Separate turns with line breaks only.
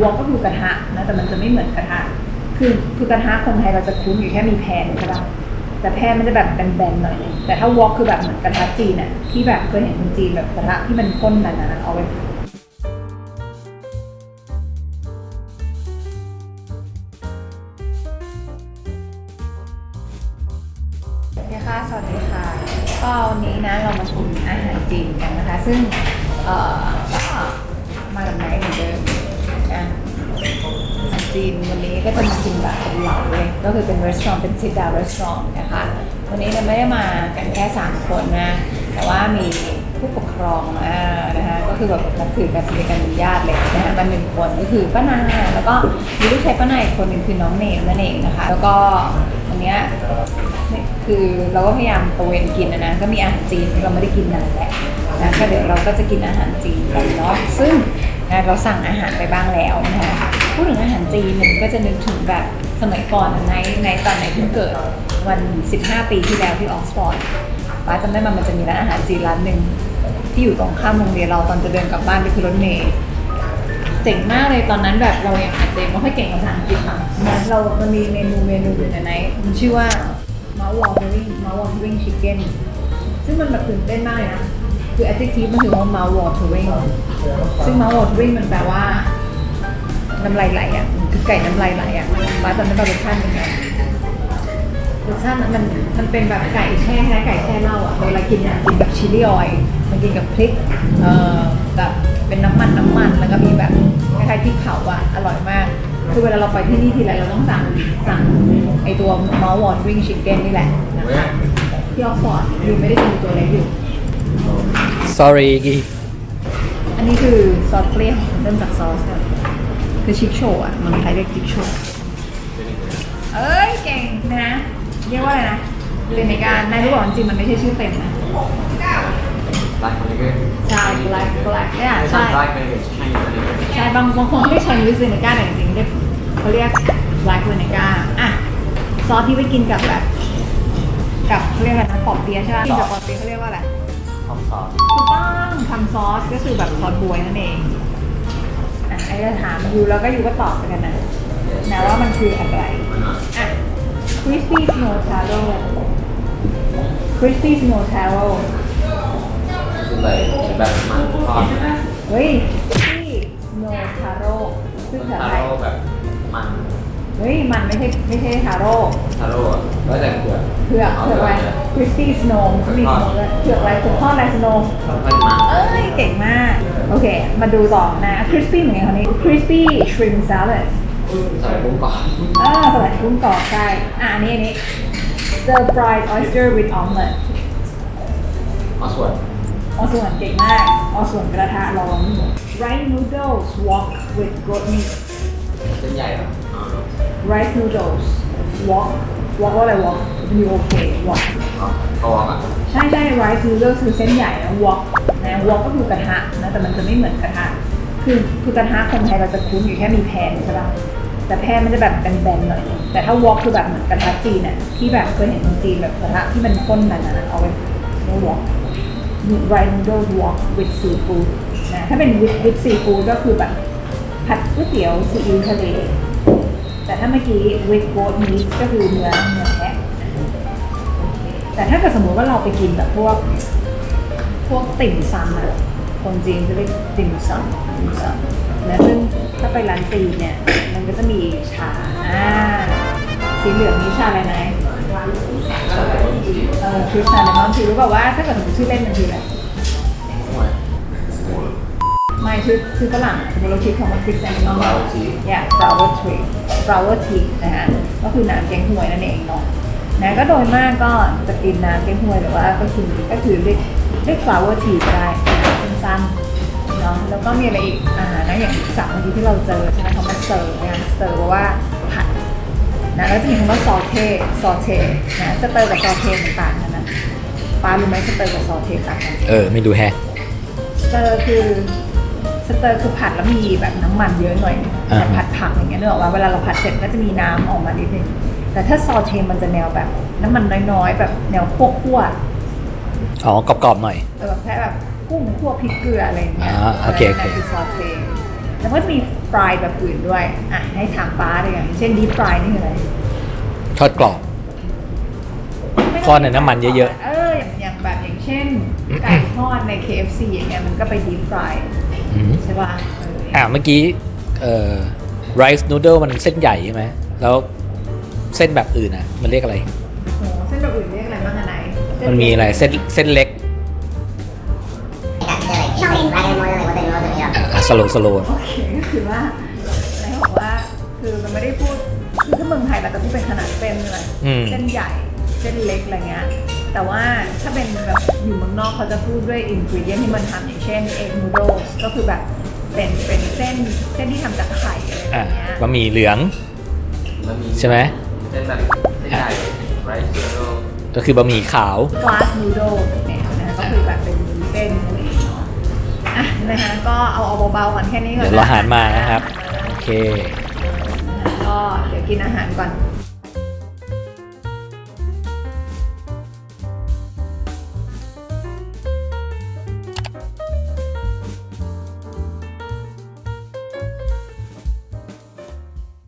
วอกก็คือกระทะนะแต่มันจะไม่เหมือนกระทะ คือคือกระทะคนไทยเราจะคุ้นอยู่แค่มีแพนใช่ปะแต่แพนมันจะแบบแบนๆหน่อยนึงแต่ถ้าวอกคือแบบเหมือนกระทะจีนอะที่แบบเคยเห็นคนจีนแบบกระทะที่มันข้นหนาๆเอาไว้ค่ะสวัสดีค่ะก็วันนี้นะเรามาชิมอาหารจีนกันนะคะ ซึ่งเอ่อก็มากับไนท์เหมือนเดิม จีนวันนี้ก็จะมากินแบบเป็นเหลาเลยก็คือเป็นร้านเป็นซิดดาวร้านนะคะวันนี้เราไม่ได้มากันแค่ 3 คนนะ แต่ว่ามีผู้ปกครองมานะคะก็คือแบบนับถือกันสนิทกันเป็นญาติเลยนะคะมาหนึ่งคนก็คือป้านาแล้วก็มีลูกชายป้านาอีกคนหนึ่งคือน้องเนมนั่นเองนะคะ แล้วก็วันเนี้ยคือเราก็พยายามตะเวนกินนะนะก็มีอาหารจีนเราไม่ได้กินนานแล้วนะก็เดี๋ยวเราก็จะกินอาหารจีนกันเนาะซึ่ง นะเราสั่งอาหารไปบ้างแล้วนะคะพูดถึงอาหารจีนเนี่ยก็จะนึกถึงแบบสมัยก่อนในในตอนไหนเพิ่งเกิดวัน 15 ปีที่แล้วที่ออกซฟอร์ดป้าจำได้มามันจะมีร้านอาหารจีนร้านหนึ่งที่อยู่ตรงข้ามโรงเรียนเราตอนจะเดินกลับบ้านไปคือรถเมล์เจ๋งมากเลยตอนนั้นแบบเรายังอาจจะไม่ค่อยเก่งภาษาอังกฤษค่ะนะเรามันมีเมนูเมนูหนึ่งในนั้นมันชื่อว่า mouth watering mouth watering chicken ซึ่งมันแบบตื่นเต้นมากเลยนะ คือ adjective มันถือว่า mouth watering ซึ่ง mouth watering มันแปลว่าน้ำลายไหลอะมันคือไก่น้ำลายไหลอะมาจำได้ป่ะรสชาติเป็นไงรสชาติมันมันมันเป็นแบบไก่แช่คล้ายๆไก่แช่เหล้าอะเวลากินอะกินกับชิลลี่ออยล์มันกินกับพริกเอ่อแบบเป็นน้ำมันน้ำมันแล้วก็มีแบบคล้ายๆพริกเผาอะอร่อยมากคือเวลาเราไปที่นี่ทีไรเราต้องสั่งสั่งไอตัว mouth watering chicken นี่แหละนะคะที่ออกฟอร์ดอยู่ไม่ได้กินตัวเล็กอยู่
sorry กี
อันนี้คือซอสเปรี้ยวเริ่มจากซอสก่อนคือชิคโชว์อะเมันไทยเรียกชิคโชว์เอ้ยเก่งนะเรียกว่าอะไรนะเรนในการนายรู้บอกจริงๆมันไม่ใช่ชื่อเต็มนะ
Black vinegar
ใช่ black black เนี่ย
ไม่ใช่
ใช่
black vinegar ใช่ vinegar
ใช่บางบางคนเขาเรียก Chinese vinegar แต่จริงๆเรียกเขาเรียก black vinegar อะซอสที่ไปกินกับแบบกับเขาเรียกอะไรนะปอบเปี๊ยะใช่ไหมกินกับปอบเปี๊ยะเขาเรียกว่าอะไร
ห อมซอส
ถูกต้องทำซอสก็คือแบบซอสบวยนั่นเองอะไอ้จะถามยูแล้วก็ยูก็ตอบไปกันนะนะว่ามันคืออะไรอะ crispy snow taro crispy snow taro
คือเลยคือแบบมันทอดนะ
เฮ้ย crispy snow taro ซึ่งภาษา
ทา
ไทย
โร่แบบมัน
เฮ้ย มันไม่ใช่ไม่ใช่ทาโร่
ทาโร่อะแล้วแต่เผือก
เผือกเผือกอะไร crispy snow มันมี snow ด้วยเผือกอะไรเผือกทอดอะไร snow
ทอดมัน
เอ้ย เก่งมาก โอเค มาดูต่อนะ crispy เหมือนกันคราวนี้ crispy shrimp salad
ใส่กุ้งก่อน
อ่าสลัดกุ้งกรอบใช่อ่าอันนี้อันนี้ stir fried oyster with omelette
เอาส่วน
ออส่วนเก่งมากออส่วนกระทะร้อน rice noodles wok with goat meat
เส้นใหญ่เหรออ๋อ
rice noodles wok wok ว่าอะไร wok w o k wok
อ๋อก็วอกอะ
ใช่ใช่ rice noodles คือเส้นใหญ่นะ wok นะ wok ก็คือกระทะนะแต่มันจะไม่เหมือนกระทะคือคือกระทะคนไทยเราจะคุ้นอยู่แค่มีแพนใช่ปะแต่แพนมันจะแบบแบนๆหน่อยนึงแต่ถ้า wok คือแบบเหมือนกระทะจีนอะที่แบบเคยเห็นคนจีนแบบกระทะที่มันข้นหนาๆเอาไว้เรียก wok rice noodles wok with seafood นะถ้าเป็น with with seafood ก็คือแบบผัดก๋วยเตี๋ยวซีอิ๊วทะเล แต่ถ้าเมื่อกี้ with goat meat ก็คือเนื้อเนื้อแพะแต่ถ้าเกิดสมมติว่าเราไปกินแบบพวก พวกติ่มซำอะคนจีนจะเรียกติ่มซำติ่มซำนะซึ่งถ้าไปร้านจีนเนี่ยมันก็จะมีชาอ่าสีเหลืองนี้ชาอะไรนะเออคือชาเลมอนทีรู้เปล่าว่าถ้าเกิดสมมติชื่อเล่นมันคืออะไร
ห่วย
ไม่ชื่อชื่อฝรั่งสมมติเราคิดคำว่า Chris and Lemon
Flower tea
yeah flower tea flower tea นะฮะก็คือน้ำแกงฮวยนั่นเองเนาะนะก็โดยมากก็จะกินน้ำแกงฮวยหรือว่าก็คือก็คือเรียกเรียก flower tea ก็ได้สั้นๆเนาะแล้วก็มีอะไรอีกอ่านะอย่างสับเมื่อกี้ที่เราเจอใช่ไหมคำว่าเสิร์ฟนะเสิร์ฟแปลว่าผัดนะแล้วจะมีคำว่าซอเทซอเทนะสเตอร์กับซอเทมันต่างกันนะป้ารู้ไหมสเตอร์กับซอเทต่างกัน
เออไม่ดูแฮะ
สเตอร์คือ สเตอร์คือผัดแล้วมีแบบน้ำมันเยอะหน่อย
อ่า
แต่ผัดผักอย่างเงี้ยเนกอะว่าเวลาเราผัดเสร็จก็จะมีน้ำออกมานิดนึงแต่ถ้าซอเทมันจะแนวแบบน้ำมันน้อยๆแบบแนวคั่ว
อ๋อกรอบๆหน่อย
ๆแต่แบบแค่แบบกุ้งคั่วพริกเกลืออะไรอย่างเงี้ย
อ่าโอเคโอเค
นั่นคือซอเทแล้วก็มีฟรายแบบอื่นด้วย อะ ให้ถามป้าเลยอย่างเช่นดีฟรายนี่คืออะไร
ทอดกรอบ ทอดในน้ำมันเยอะ
ๆ เอออย่างอย่างแบบอย่างเช่นไก่ทอดใน KFC อย่างเงี้ยมันก็ไปดีฟราย
อืม
ใช่ป่ะเออ
อ่าเมื่อกี้เอ่อ rice noodle มันเส้นใหญ่ใช่ไหมแล้วเส้นแบบอื่นอะ มันเรียกอะไร
โหเส้นแบบอื่นเรียกอะไรบ้างอะไหนเส้
มันมีอะไรเส้นเส้นเล็ก
No, in rather more than what they know that we are.
อะสโลสโล
โอเคก็คือว่าไหนบอกว่าคือมันไม่ได้พูดคือถ้าเมืองไทยเราจะพูดเป็นขนาดเส้นใช่ไหม
อืม
เส้นใหญ่เส้นเล็กอะไรเงี้ย แต่ว่าถ้าเป็นแบบอยู่เมืองนอกเขาจะพูดด้วยอินกรีเดียนที่มันทำอย่างเช่นเอ็กนูโดก็คือแบบเป็นเป็นเส้นเส้นที่ทำจากไข่อะไร
อะ
อย่างเงี้ย
บะหมี่เหลือง
แล้วมี
ใช่ไหม
เส้นแบบเส้นใหญ่ไรซ์เซโร่
ก็คือบะหมี่ขาว
กลาสนูโดเนี่ยนะก็คือแบบเป็นเส้นอะไรอย่างเงี้ยเนาะอะนะคะก็เอาเอาเบาๆก่อนแค่นี้ก่อน
เดี๋ยวเราหารมานะครับ โอเค
ก็เดี๋ยวกินอาหารก่อน